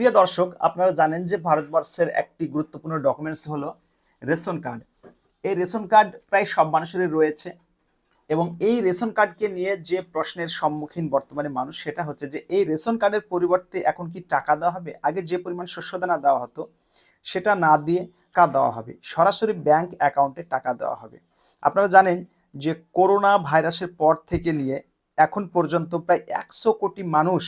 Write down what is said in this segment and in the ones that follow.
প্রিয় দর্শক, আপনারা জানেন যে ভারতবর্ষের একটি গুরুত্বপূর্ণ ডকুমেন্টস হলো রেশন কার্ড। এই রেশন কার্ড প্রায় সব মানুষেরই রয়েছে এবং এই রেশন কার্ডকে নিয়ে যে প্রশ্নের সম্মুখীন বর্তমানে মানুষ, সেটা হচ্ছে যে এই রেশন কার্ডের পরিবর্তে এখন কি টাকা দেওয়া হবে? আগে যে পরিমাণ শস্যদানা দেওয়া হতো, সেটা না দিয়ে টাকা দেওয়া হবে? সরাসরি ব্যাংক অ্যাকাউন্টে টাকা দেওয়া হবে। আপনারা জানেন যে করোনা ভাইরাসের পর থেকে নিয়ে এখন পর্যন্ত প্রায় একশো কোটি মানুষ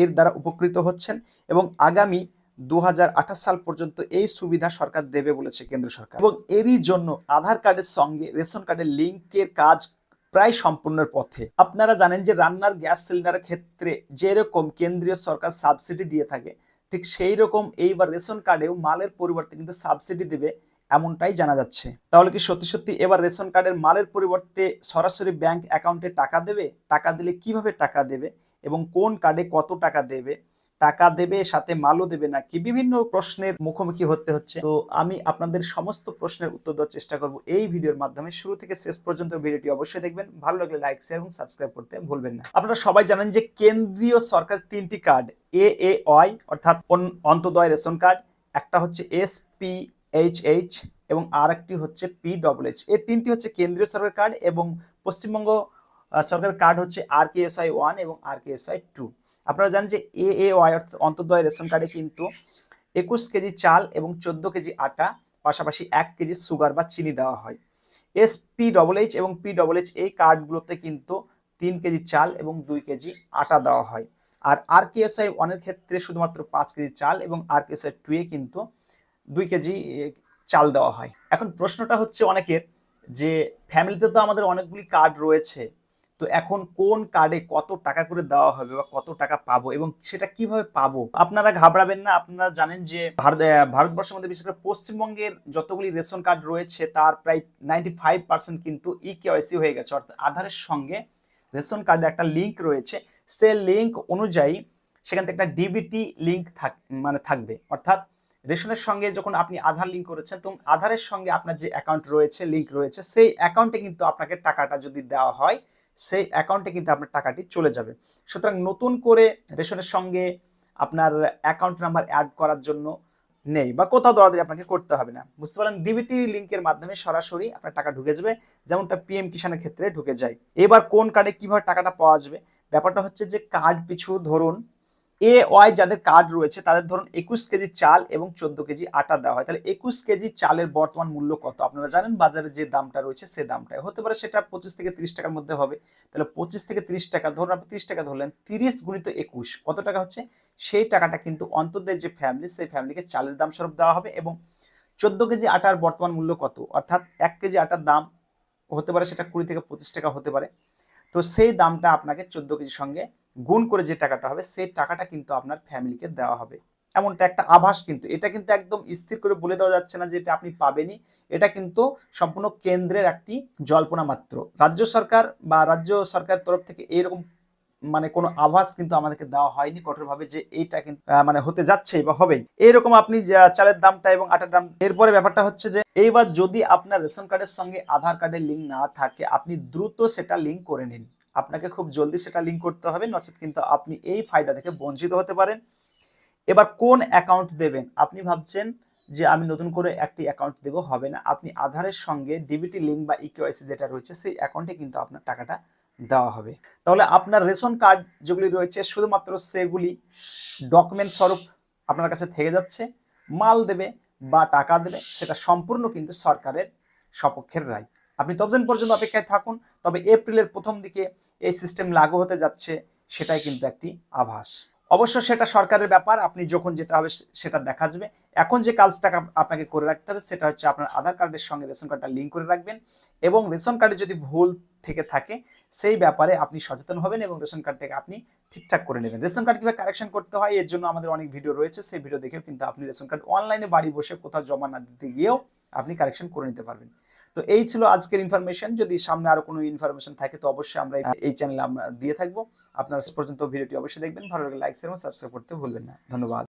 এর দ্বারা উপকৃত হচ্ছেন এবং আগামী দু হাজার আঠাশ সাল পর্যন্ত এই সুবিধা সরকার দেবে বলেছে কেন্দ্র সরকার। এবং এরই জন্য আধার কার্ডের সঙ্গে রেশন কার্ডের লিঙ্কের কাজ প্রায় সম্পূর্ণের পথে। আপনারা জানেন যে রান্নার গ্যাস সিলিন্ডারের ক্ষেত্রে যেরকম কেন্দ্রীয় সরকার সাবসিডি দিয়ে থাকে, ঠিক সেই রকম এইবার রেশন কার্ডেও মালের পরিবর্তে কিন্তু সাবসিডি দেবে এমনটাই জানা যাচ্ছে। তাহলে কি সত্যি সত্যি এবার রেশন কার্ডের মালের পরিবর্তে সরাসরি ব্যাংক অ্যাকাউন্টে টাকা দেবে? টাকা দিলে কীভাবে টাকা দেবে? এবং কোন কার্ডে কত টাকা দেবে টাকা দেবে, সাথে মালও দেবে নাকি, বিভিন্ন প্রশ্নের মুখোমুখি হতে হচ্ছে। তো আমি আপনাদের সমস্ত প্রশ্নের উত্তর দেওয়ার চেষ্টা করব এই ভিডিওর মাধ্যমে। শুরু থেকে শেষ পর্যন্ত ভিডিওটি অবশ্যই দেখবেন। ভালো লাগলে লাইক শেয়ার এবং সাবস্ক্রাইব করতে ভুলবেন না। আপনারা সবাই জানেন যে কেন্দ্রীয় সরকার তিনটি কার্ড এ এ ওয়াই অর্থাৎ অন- অন্তোদয় রেশন কার্ড একটা হচ্ছে এস পি এইচ এইচ এবং আর একটি হচ্ছে পি ডবল এইচ এই তিনটি হচ্ছে কেন্দ্রীয় সরকার কার্ড এবং পশ্চিমবঙ্গ আহ, সরকার কার্ড হচ্ছে R K S I one এবং R K S I two আপনারা জানেন যে এ এ ওয়াই অর্থাৎ অন্তর্দয় রেশন কার্ডে কিন্তু একুশ কেজি চাল এবং চোদ্দ কেজি আটা পাশাপাশি এক কেজি সুগার বা চিনি দেওয়া হয়। এস পি ডবল এইচ এবং পি ডবল এইচ এই কার্ডগুলোতে কিন্তু তিন কেজি চাল এবং দুই কেজি আটা দেওয়া হয়। আর আর কে এস আই ওয়ানের ক্ষেত্রে শুধুমাত্র পাঁচ কেজি চাল এবং R K S I two এ কিন্তু দুই কেজি চাল দেওয়া হয়। এখন প্রশ্নটা হচ্ছে অনেকের যে ফ্যামিলিতে তো আমাদের অনেকগুলি কার্ড রয়েছে। তো এখন কোন কার্ডে কত টাকা করে দেওয়া হবে বা কত টাকা পাবো এবং সেটা কীভাবে পাবো? আপনারা ঘাবড়াবেন না, আপনারা জানেন যে ভারতবর্ষের মধ্যে, বিশেষ করে পশ্চিমবঙ্গের যতগুলি রেশন কার্ড রয়েছে, তার প্রায় নাইনটি ফাইভ পার্সেন্ট কিন্তু ই কেওয়াইসি হয়ে গেছে। অর্থাৎ আধারের সঙ্গে রেশন কার্ডে একটা লিঙ্ক রয়েছে। সে লিঙ্ক অনুযায়ী সেখান থেকে একটা ডিবিটি লিঙ্ক থাক মানে থাকবে। অর্থাৎ রেশনের সঙ্গে যখন আপনি আধার লিঙ্ক করেছেন, তখন আধারের সঙ্গে আপনার যে অ্যাকাউন্ট রয়েছে লিঙ্ক রয়েছে, সেই অ্যাকাউন্টে কিন্তু আপনাকে টাকাটা যদি দেওয়া হয় সেই অ্যাকাউন্টে কিন্তু আপনার টাকাটি চলে যাবে। সুতরাং নতুন করে রেশনের সঙ্গে আপনার অ্যাকাউন্ট নাম্বার অ্যাড করার জন্য নেই বা কোথাও দৌড়াদৌড়ি আপনাকে করতে হবে না। বুঝতে পারলেন? ডিবিটি লিঙ্কের মাধ্যমে সরাসরি আপনার টাকা ঢুকে যাবে, যেমনটা পিএম কিষানের ক্ষেত্রে ঢুকে যায়। এবার কোন কার্ডে কীভাবে টাকাটা পাওয়া যাবে? ব্যাপারটা হচ্ছে যে কার্ড পিছু ধরুন এ ওয়াই যাদের কার্ড রয়েছে, তাদের ধরুন একুশ কেজি চাল এবং চোদ্দ কেজি আটা দেওয়া হয়। তাহলে একুশ কেজি চালের বর্তমান মূল্য কত? আপনারা জানেন বাজারে যে দামটা রয়েছে সে দামটাই। হতে পারে সেটা পঁচিশ থেকে তিরিশ টাকার মধ্যে হবে। তাহলে পঁচিশ থেকে তিরিশ টাকা, ধরুন আপনি তিরিশ টাকা ধরলেন, তিরিশ গুণিত একুশ, কত টাকা হচ্ছে? সেই টাকাটা কিন্তু অন্তদের যে ফ্যামিলি সেই ফ্যামিলিকে চালের দাম স্বরূপ দেওয়া হবে এবং চোদ্দ কেজি আটার বর্তমান মূল্য কত? অর্থাৎ এক কেজি আটার দাম হতে পারে সেটা কুড়ি থেকে পঁচিশ টাকা হতে পারে। তো সেই দামটা আপনাকে চোদ্দ কেজির সঙ্গে গুণ করে যে টাকাটা হবে, সেই টাকাটা কিন্তু আপনার ফ্যামিলিকে দেওয়া হবে। এমনটা একটা আভাস কিন্তু। এটা কিন্তু একদম স্থির করে বলে দেওয়া যাচ্ছে না যে এটা আপনি পাবেনই। এটা কিন্তু সম্পূর্ণ কেন্দ্রের একটি জল্পনা মাত্র। রাজ্য সরকার বা রাজ্য সরকারের তরফ থেকে এইরকম মানে কোনো আভাস কিন্তু আমাদেরকে দেওয়া হয়নি কঠোরভাবে যে এইটা কিন্তু মানে হতে যাচ্ছে বা হবেই। এইরকম আপনি চালের দামটা এবং আটার দাম, এরপরে ব্যাপারটা হচ্ছে যে এইবার যদি আপনার রেশন কার্ডের সঙ্গে আধার কার্ডের লিঙ্ক না থাকে, আপনি দ্রুত সেটা লিঙ্ক করে নিন। আপনাকে খুব জলদি সেটা লিঙ্ক করতে হবে, নচেত কিন্তু আপনি এই ফায়দা থেকে বঞ্চিত হতে পারেন। এবার কোন অ্যাকাউন্ট দেবেন? আপনি ভাবছেন যে আমি নতুন করে একটি অ্যাকাউন্ট দেবো, হবে না। আপনি আধারের সঙ্গে ডিবিটি লিঙ্ক বা ইকেওয়াইসি যেটা রয়েছে, সেই অ্যাকাউন্টে কিন্তু আপনার টাকাটা দেওয়া হবে। তাহলে আপনার রেশন কার্ড যেগুলি রয়েছে, শুধুমাত্র সেগুলি ডকুমেন্ট স্বরূপ আপনার কাছে থেকে যাচ্ছে, মাল দেবে বা টাকা দেবে, সেটা সম্পূর্ণ কিন্তু সরকারের সপক্ষের রায়। আপনি ততদিন পর্যন্ত অপেক্ষায় থাকুন, তবে এপ্রিলের প্রথম দিকে এই সিস্টেম লাগু হতে যাচ্ছে, সেটাই কিন্তু একটি আভাস। অবশ্য সেটা সরকারের ব্যাপার, আপনি যখন যেটা হবে সেটা দেখা যাবে। এখন যে কাজটা আপনাকে করে রাখতে হবে, সেটা হচ্ছে আপনার আধার কার্ডের সঙ্গে রেশন কার্ডটা লিঙ্ক করে রাখবেন এবং রেশন কার্ডে যদি ভুল থেকে থাকে, সেই ব্যাপারে আপনি সচেতন হবেন এবং রেশন কার্ডটাকে আপনি ঠিকঠাক করে নেবেন। রেশন কার্ড কীভাবে কারেকশন করতে হয়, এর জন্য আমাদের অনেক ভিডিও রয়েছে। সেই ভিডিও দেখেও কিন্তু আপনি রেশন কার্ড অনলাইনে বাড়ি বসে কোথাও জমা না দিতে গিয়েও আপনি কারেকশন করে নিতে পারবেন। তো এই ছিল আজকের ইনফরমেশন যদি সামনে আরও কোনো ইনফরমেশন থাকে, তো অবশ্যই আমরা এই- চ্যানেলে আমরা দিয়ে থাকব। আপনার পর্যন্ত ভিডিওটি অবশ্যই দেখবেন। ভালো লাগে লাইক সাবস্ক্রাইব করতে ভুলবেন না। ধন্যবাদ।